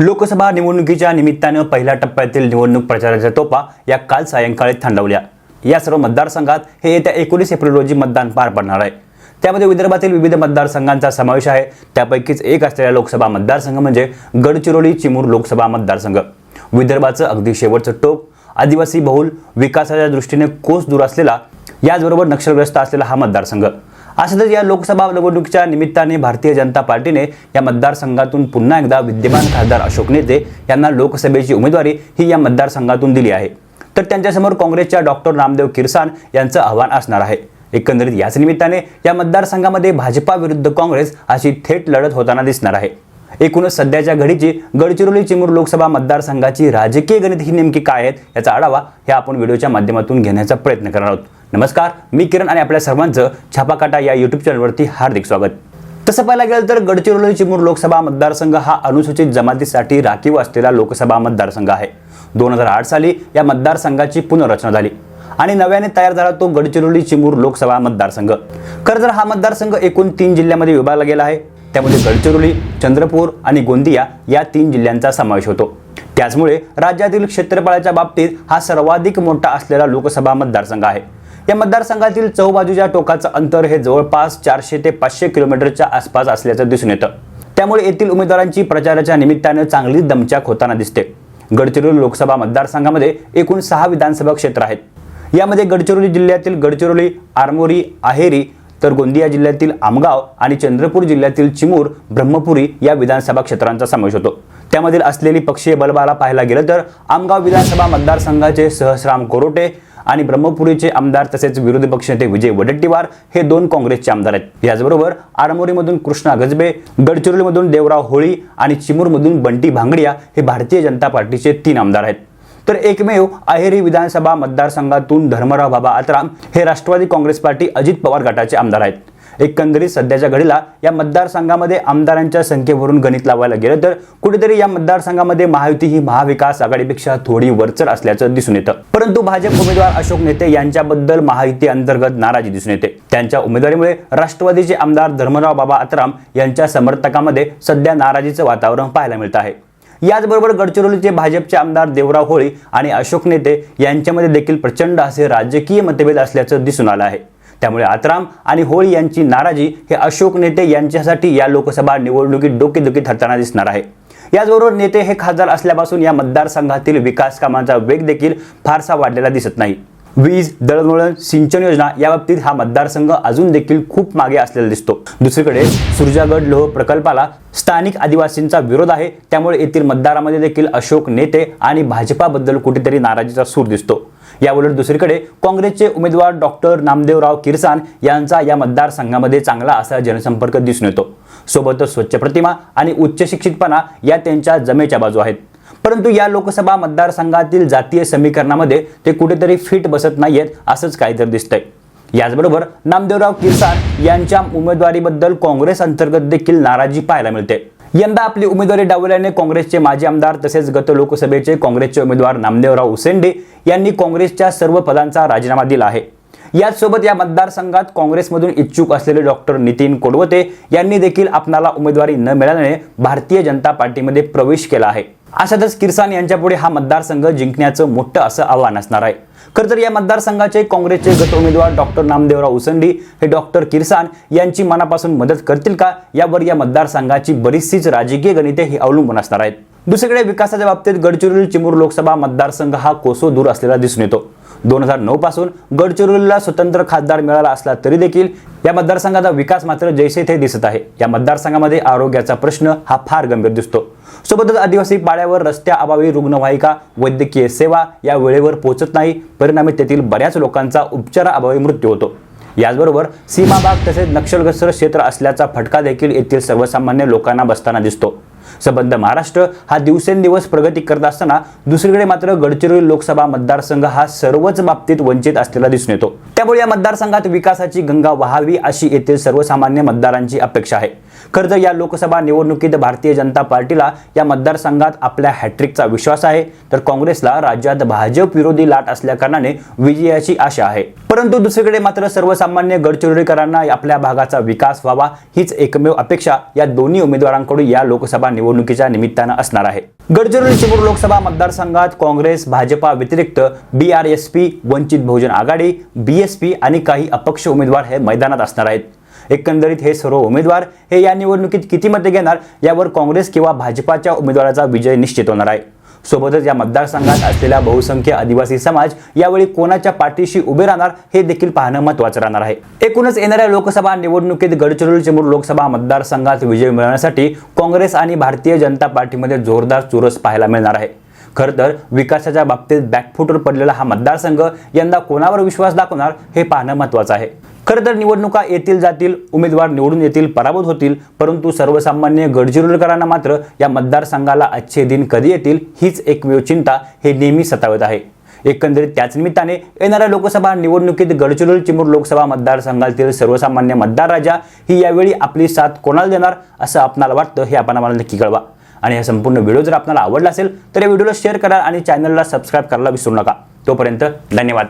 लोकसभा निवडणुकीच्या निमित्तानं पहिल्या टप्प्यातील निवडणूक प्रचाराच्या तोपा या काल सायंकाळी थंडवल्या. या सर्व मतदारसंघात हे येत्या एकोणीस एप्रिल रोजी मतदान पार पडणार आहे. त्यामध्ये विदर्भातील विविध मतदारसंघांचा समावेश आहे. त्यापैकीच एक असलेला लोकसभा मतदारसंघ म्हणजे गडचिरोली चिमूर लोकसभा मतदारसंघ. विदर्भाचं अगदी शेवटचं टोक आदिवासी बहुल विकासाच्या दृष्टीने कोस दूर असलेला याचबरोबर नक्षलग्रस्त असलेला हा मतदारसंघ. असंच या लोकसभा निवडणुकीच्या निमित्ताने भारतीय जनता पार्टीने या मतदारसंघातून पुन्हा एकदा विद्यमान खासदार अशोक नेते यांना लोकसभेची उमेदवारी ही या मतदारसंघातून दिली आहे. तर त्यांच्यासमोर काँग्रेसच्या डॉक्टर रामदेव किरसान यांचं आव्हान असणार आहे. एकंदरीत याच निमित्ताने या मतदारसंघामध्ये भाजपा विरुद्ध काँग्रेस अशी थेट लढत होताना दिसणार आहे. एकूणच सध्याच्या घडीची गडचिरोली चिमूर लोकसभा मतदारसंघाची राजकीय गणित ही नेमकी काय आहेत याचा आढावा हे आपण व्हिडिओच्या माध्यमातून घेण्याचा प्रयत्न करणार आहोत. नमस्कार मी किरण आणि आपल्या सर्वांचं छापाकाटा या युट्यूब चॅनलवरती हार्दिक स्वागत. तसं पाहायला गेलं तर गडचिरोली चिमूर लोकसभा मतदारसंघ हा अनुसूचित जमातीसाठी राखीव असलेला लोकसभा मतदारसंघ आहे. दोन हजार आठ साली या मतदारसंघाची पुनर्रचना झाली आणि नव्याने तयार झाला तो गडचिरोली चिमूर लोकसभा मतदारसंघ. खरं तर हा मतदारसंघ एकूण तीन जिल्ह्यामध्ये विभागला गेला आहे. त्यामध्ये गडचिरोली चंद्रपूर आणि गोंदिया या तीन जिल्ह्यांचा समावेश होतो. त्याचमुळे राज्यातील क्षेत्रफळाच्या बाबतीत हा सर्वाधिक मोठा असलेला लोकसभा मतदारसंघ आहे. या मतदारसंघातील चौबाजूच्या टोकाचं अंतर हे जवळपास चारशे ते पाचशे किलोमीटरच्या आसपास असल्याचं दिसून येतं. त्यामुळे येथील उमेदवारांची प्रचाराच्या निमित्तानं चांगली दमचाक होताना दिसते. गडचिरोली लोकसभा मतदारसंघामध्ये एकूण सहा विधानसभा क्षेत्र आहेत. यामध्ये गडचिरोली जिल्ह्यातील गडचिरोली आरमोरी आहेरी तर गोंदिया जिल्ह्यातील आमगाव आणि चंद्रपूर जिल्ह्यातील चिमूर ब्रह्मपुरी या विधानसभा क्षेत्रांचा समावेश होतो. त्यामधील असलेली पक्षीय बलबाला पाहायला गेलं तर आमगाव विधानसभा मतदारसंघाचे सहस्राम कोरोटे आणि ब्रह्मपुरीचे आमदार तसेच विरोधी पक्षनेते विजय वडेट्टीवार हे दोन काँग्रेसचे आमदार आहेत. याचबरोबर आरमोरीमधून कृष्णा गजबे गडचिरोलीमधून देवराव होळी आणि चिमूरमधून बंटी भांगडिया हे भारतीय जनता पार्टीचे तीन आमदार आहेत. तर एकमेव अहेरी विधानसभा मतदारसंघातून धर्मराव बाबा आत्राम हे राष्ट्रवादी काँग्रेस पार्टी अजित पवार गटाचे आमदार आहेत. एकंदरीत सध्याच्या घडीला या मतदारसंघामध्ये आमदारांच्या संख्येवरून गणित लावायला गेलं तर कुठेतरी या मतदारसंघामध्ये महायुती ही महाविकास आघाडीपेक्षा थोडी वरचर असल्याचं दिसून येतं. परंतु भाजप उमेदवार अशोक नेते यांच्याबद्दल महायुती अंतर्गत नाराजी दिसून येते. त्यांच्या उमेदवारीमुळे राष्ट्रवादीचे आमदार धर्मराव बाबा आत्राम यांच्या समर्थकांमध्ये सध्या नाराजीचं वातावरण पाहायला मिळत आहे. याचबरोबर गडचिरोलीचे भाजपचे आमदार देवराव होळी आणि अशोक नेते यांच्यामध्ये देखील प्रचंड असे राजकीय मतभेद असल्याचं दिसून आलं आहे. त्यामुळे आत्राम आणि होळी यांची नाराजी हे अशोक नेते यांच्यासाठी या लोकसभा निवडणुकीत डोकेदुखी ठरताना दिसणार आहे. याचबरोबर नेते हे खासदार असल्यापासून या मतदारसंघातील विकास कामांचा वेग देखील फारसा वाढलेला दिसत नाही. वीज दळणवळण सिंचन योजना या बाबतीत हा मतदारसंघ अजून देखील खूप मागे असलेला दिसतो. दुसरीकडे सुरजागड लोह प्रकल्पाला स्थानिक आदिवासींचा विरोध आहे. त्यामुळे येथील मतदारामध्ये देखील अशोक नेते आणि भाजपाबद्दल कुठेतरी नाराजीचा सूर दिसतो. याउलट दुसरीकडे काँग्रेसचे उमेदवार डॉक्टर नामदेवराव किरसान यांचा या मतदारसंघामध्ये चांगला असा जनसंपर्क दिसून येतो. सोबतच स्वच्छ प्रतिमा आणि उच्च शिक्षितपणा या त्यांच्या जमेच्या बाजू आहेत. परंतु या लोकसभा मतदारसंघातील जातीय समीकरणामध्ये ते कुठेतरी फिट बसत नाहीयेत असंच काहीतरी दिसतंय. याचबरोबर नामदेवराव किसान यांच्या उमेदवारीबद्दल काँग्रेस अंतर्गत देखील नाराजी पाहायला मिळते. यंदा आपली उमेदवारी डावल्याने काँग्रेसचे माजी आमदार तसेच गत लोकसभेचे काँग्रेसचे उमेदवार नामदेवराव उसेंडे यांनी काँग्रेसच्या सर्व पदांचा राजीनामा दिला आहे. याचसोबत या मतदारसंघात काँग्रेसमधून इच्छुक असलेले डॉक्टर नितीन कोडवते यांनी देखील आपणाला उमेदवारी न मिळाल्याने भारतीय जनता पार्टीमध्ये प्रवेश केला आहे. अशातच किरसान यांच्यापुढे हा मतदारसंघ जिंकण्याचं मोठं असं आव्हान असणार आहे. खरं तर या मतदारसंघाचे काँग्रेसचे गट उमेदवार डॉक्टर नामदेवराव उसंडी हे डॉक्टर किरसान यांची मनापासून मदत करतील का? यावर या मतदारसंघाची बरीचशीच राजकीय गणिते ही अवलंबून असणार आहेत. दुसरीकडे विकासाच्या बाबतीत गडचिरोली चिमूर लोकसभा मतदारसंघ हा कोसो दूर असलेला दिसून येतो. दोन हजार नऊ पासून गडचिरोलीला स्वतंत्र खासदार मिळाला असला तरी देखील या मतदारसंघाचा विकास मात्र जैसे थे दिसत आहे. या मतदारसंघामध्ये आरोग्याचा प्रश्न हा फार गंभीर दिसतो. सोबतच आदिवासी पाड्यावर रस्त्याअभावी रुग्णवाहिका वैद्यकीय सेवा या वेळेवर पोहोचत नाही. परिणामी तेथील बऱ्याच लोकांचा उपचाराअभावी मृत्यू होतो. याचबरोबर सीमाभाग तसेच नक्षलग्रस्त क्षेत्र असल्याचा फटका देखील येथील सर्वसामान्य लोकांना बसताना दिसतो. सबंध महाराष्ट्र हा दिवसेंदिवस प्रगती करत असताना दुसरीकडे मात्र गडचिरोली लोकसभा मतदारसंघ हा सर्वच बाबतीत वंचित असलेला दिसून येतो. त्यामुळे या मतदारसंघात विकासाची गंगा वाहावी अशी येथील सर्वसामान्य मतदारांची अपेक्षा आहे. खरं तर या लोकसभा निवडणुकीत भारतीय जनता पार्टीला या मतदारसंघात आपल्या हॅट्रिकचा विश्वास आहे. तर काँग्रेसला राज्यात भाजप विरोधी लाट असल्याकारणाने विजयाची आशा आहे. परंतु दुसरीकडे मात्र सर्वसामान्य गडचिरोलीकरांना आपल्या भागाचा विकास व्हावा हीच एकमेव अपेक्षा या दोन्ही उमेदवारांकडून या लोकसभा निवडणुकीच्या निमित्तानं असणार आहे. गडचिरोली चिमूर लोकसभा मतदारसंघात काँग्रेस भाजपा व्यतिरिक्त B R S P Vanchit Bahujan Aghadi B S P आणि काही अपक्ष उमेदवार हे मैदानात असणार आहेत. एकंदरीत हे सर्व उमेदवार हे या निवडणुकीत किती मते घेणार यावर काँग्रेस किंवा भाजपाच्या उमेदवाराचा विजय निश्चित होणार आहे. सोबतच या मतदारसंघात असलेला बहुसंख्य आदिवासी समाज यावेळी कोणाच्या पाठीशी उभे राहणार हे देखील पाहणं महत्वाचं राहणार आहे. एकूणच येणाऱ्या लोकसभा निवडणुकीत गडचिरोली चिमूर लोकसभा मतदारसंघात विजय मिळवण्यासाठी काँग्रेस आणि भारतीय जनता पार्टीमध्ये जोरदार चुरस पाहायला मिळणार आहे. खरं तर विकासाच्या बाबतीत बॅकफुटवर पडलेला हा मतदारसंघ यंदा कोणावर विश्वास दाखवणार हे पाहणं महत्वाचं आहे. खरं तर निवडणुका येतील जातील उमेदवार निवडून येतील पराभूत होतील परंतु सर्वसामान्य गडचिरोलीकरांना मात्र या मतदारसंघाला अच्छे दिन कधी येतील हीच एकमेव चिंता हे नेहमी सतावत आहे. एकंदरीत त्याच निमित्ताने येणाऱ्या लोकसभा निवडणुकीत गडचिरोली चिमूर लोकसभा मतदारसंघातील सर्वसामान्य मतदार राजा ही यावेळी आपली साथ कोणाला देणार असं आपणाला वाटतं हे आपण आम्हाला नक्की कळवा. आणि हा संपूर्ण व्हिडिओ जर आपल्याला आवडला असेल तर या व्हिडिओला शेअर करा आणि चॅनलला सबस्क्राईब करायला विसरू नका. तोपर्यंत धन्यवाद.